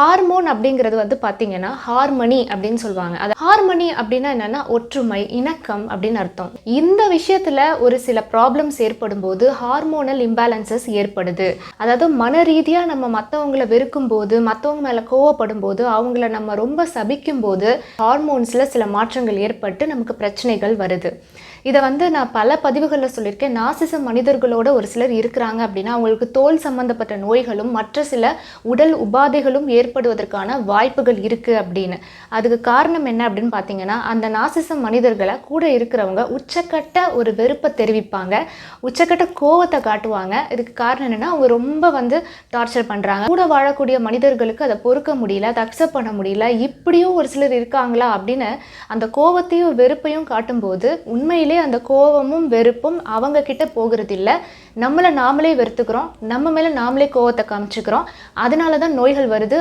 Hormone அப்படிங்கிறது வந்து பார்த்தீங்கன்னா ஹார்மனி அப்படின்னு சொல்லுவாங்க. அது ஹார்மனி அப்படின்னா என்னன்னா ஒற்றுமை இணக்கம் அப்படின்னு அர்த்தம். இந்த விஷயத்துல ஒரு சில ப்ராப்ளம்ஸ் ஏற்படும் போது ஹார்மோனல் இம்பேலன்சஸ் ஏற்படுது. அதாவது மன ரீதியாக நம்ம மற்றவங்கள வெறுக்கும் போது மற்றவங்க மேலே கோவப்படும் போது அவங்கள நம்ம ரொம்ப சபிக்கும் போது ஹார்மோன்ஸில் சில மாற்றங்கள் ஏற்பட்டு நமக்கு பிரச்சனைகள் வருது. இதை வந்து நான் பல பதிவுகளில் சொல்லியிருக்கேன். நாசிச மனிதர்களோட ஒரு சிலர் இருக்கிறாங்க அப்படின்னா அவங்களுக்கு தோல் சம்பந்தப்பட்ட நோய்களும் மற்ற சில உடல் உபாதைகளும் ஏற்படுவதற்கான வாய்ப்புகள் இருக்குது அப்படின்னு. அதுக்கு காரணம் என்ன அப்படின்னு பார்த்தீங்கன்னா அந்த நாசிசம் மனிதர்களை கூட இருக்கிறவங்க உச்சக்கட்ட ஒரு வெறுப்பை தெரிவிப்பாங்க. உச்சக்கட்ட கோவத்தை காட்டுவாங்க. இதுக்கு காரணம் என்னன்னா அவங்க ரொம்ப வந்து டார்ச்சர் பண்ணுறாங்க கூட வாழக்கூடிய மனிதர்களுக்கு அதை பொறுக்க முடியல அதை அக்செப்ட் பண்ண முடியல இப்படியும் ஒரு சிலர் இருக்காங்களா அப்படின்னு அந்த கோவத்தையும் வெறுப்பையும் காட்டும்போது உண்மையிலே அந்த கோவமும் வெறுப்பும் அவங்க கிட்ட போகிறது இல்லை நம்மளை நாமளே வெறுத்துக்கிறோம். நம்ம மேலே நாமளே கோவத்தை காமிச்சுக்கிறோம். அதனால தான் நோய்கள் வருது.